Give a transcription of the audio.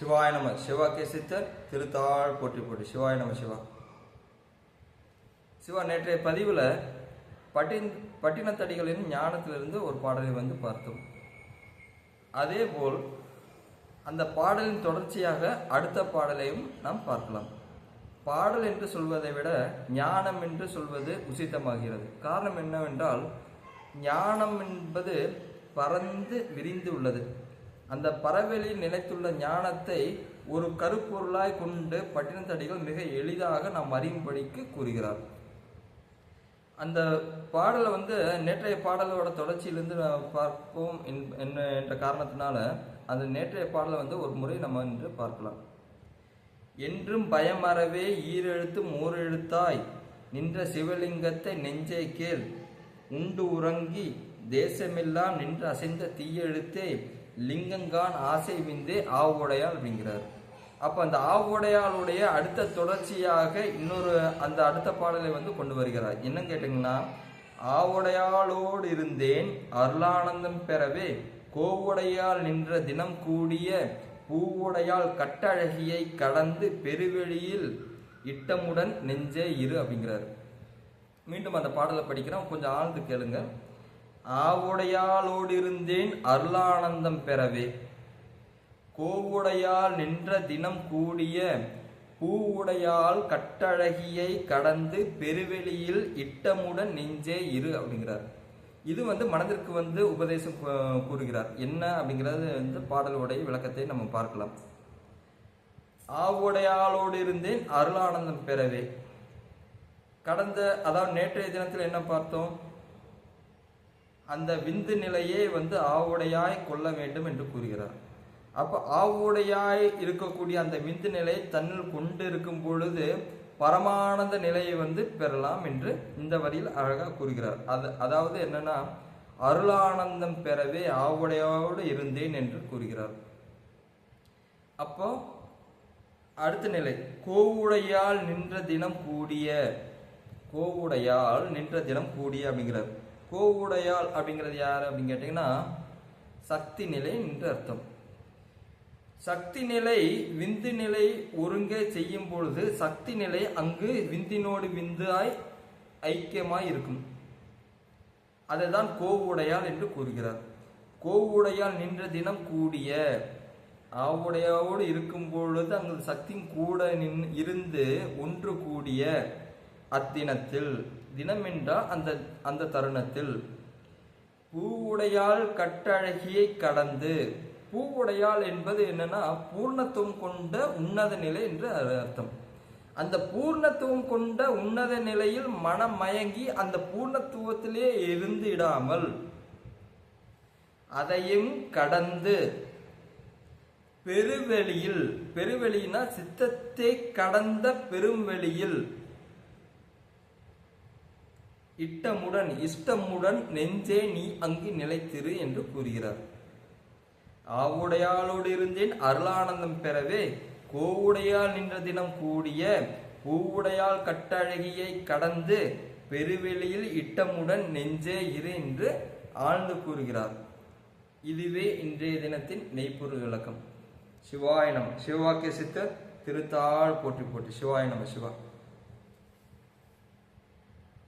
சிவாய நம சிவா கேசித்தர் திருத்தாள் போற்றி போட்டி சிவாய நம சிவா. சிவா நேற்றைய பதிவில் பட்டின் பட்டினத்தடிகளின் ஞானத்திலிருந்து ஒரு பாடலை வந்து பார்த்தோம். அதேபோல் அந்த பாடலின் தொடர்ச்சியாக அடுத்த பாடலையும் நாம் பார்க்கலாம். பாடல் என்று சொல்வதை விட ஞானம் என்று சொல்வது உசித்தமாகிறது. காரணம் என்னவென்றால் ஞானம் என்பது பறந்து விரிந்து உள்ளது. அந்த பறவைகளில் நிலைத்துள்ள ஞானத்தை ஒரு கருப்பொருளாய் கொண்டு பட்டினத்தடிகள் மிக எளிதாக நாம் அறியும்படிக்கு கூறுகிறார். அந்த பாடலை வந்து நேற்றைய பாடலோட தொடர்ச்சியிலிருந்து நாம் பார்ப்போம் என்- என்ன என்ற காரணத்தினால அந்த நேற்றைய பாடலை வந்து ஒரு முறை நம்ம இன்று பார்க்கலாம். என்றும் பயமறவே ஈரெழுத்து மூரெழுத்தாய் நின்ற சிவலிங்கத்தை நெஞ்சே கேள் உண்டு உறங்கி தேசமெல்லாம் நின்று அசைந்த தீயெழுத்தே லிங்கங்கான் ஆசை விந்தே ஆவுடையால் அப்படிங்கிறார் அப்போ அந்த ஆவுடையாளுடைய அடுத்த தொடர்ச்சியாக இன்னொரு அந்த அடுத்த பாடலை வந்து கொண்டு வருகிறார். என்ன கேட்டீங்கன்னா ஆவுடையாளோடு இருந்தேன் அருளானந்தம் பெறவே கோவுடையால் நின்ற தினம் கூடிய பூவுடையால் கட்டழகியை கடந்து பெருவெளியில் இட்டமுடன் நெஞ்சே இரு அப்படிங்கிறார். மீண்டும் அந்த பாடலை படிக்கிறோம் கொஞ்சம் ஆழ்ந்து கேளுங்கள் ஆவுடையாளோடிருந்தேன் அருளானந்தம் பெறவே. கோவுடையால் நின்ற தினம் கூடிய பூவுடையால் கட்டழகியை கடந்து பெருவெளியில் இட்டமுடன் நெஞ்சே இரு அப்படிங்கிறார். இது வந்து மனதிற்கு வந்து உபதேசம் கூறுகிறார். என்ன அப்படிங்கிறது வந்து பாடலுடைய விளக்கத்தை நம்ம பார்க்கலாம். ஆவுடையாளோடு இருந்தேன் அருளானந்தம் பெறவே. கடந்த அதாவது நேற்றைய தினத்தில் என்ன பார்த்தோம்? அந்த விந்து நிலையே வந்து ஆவுடையாய் கொள்ள வேண்டும் என்று கூறுகிறார். அப்போ ஆவுடையாய் இருக்கக்கூடிய அந்த விந்து நிலை தன்னில் கொண்டு இருக்கும் பொழுது பரமானந்த நிலையை வந்து பெறலாம் என்று இந்த வரியில் அழகாக கூறுகிறார். அது அதாவது என்னன்னா அருளானந்தம் பெறவே ஆவுடையோடு இருந்தேன் என்று கூறுகிறார். அப்போ அடுத்த நிலை கோவுடையால் நின்ற தினம் கூடிய கோவுடையால் நின்ற தினம் கூடிய அப்படிங்கிறார். கோவுடையால் அப்படிங்கிறது யார் அப்படின்னு கேட்டிங்கன்னா சக்தி நிலை என்று அர்த்தம். சக்தி நிலை விந்து நிலை ஒருங்கே செய்யும் பொழுது சக்தி நிலை அங்கு விந்தினோடு விந்தாய் ஐக்கியமாய் இருக்கும். அதைதான் கோவுடையால் என்று கூறுகிறார். கோவுடையால் நின்ற தினம் கூடிய ஆவுடையாவோடு இருக்கும் பொழுது அங்கு சக்தி கூட நின் இருந்து ஒன்று கூடிய அத்தினத்தில் தினம் அந்த அந்த தருணத்தில் பூவுடையால் கட்டழகியை கடந்து பூவுடையால் என்பது என்னன்னா பூர்ணத்துவம் கொண்ட உன்னத நிலை என்று அர்த்தம். அந்த பூர்ணத்துவம் கொண்ட உன்னத நிலையில் மனம் மயங்கி அந்த பூர்ணத்துவத்திலே இருந்திடாமல் அதையும் கடந்து பெருவெளியில் பெருவெளினா சித்தத்தை கடந்த பெருவெளியில் இட்டமுடன் இஷ்டமுடன் நெஞ்சே நீ அங்கு நிலைத்திரு என்று கூறுகிறார். ஆவுடையாளோடு இருந்தேன் அருளானந்தம் பெறவே கோவுடையால் நின்ற தினம் கூடிய பூவுடையால் கட்டழகியை கடந்து பெருவெளியில் இட்டமுடன் நெஞ்சே இரு என்று ஆழ்ந்து கூறுகிறார். இதுவே இன்றைய தினத்தின் மெய்ப்பொருள் விளக்கம். சிவாய சிவவாக்கிய சித்தர் திருத்தாள் போட்டி போட்டி சிவாய சிவா.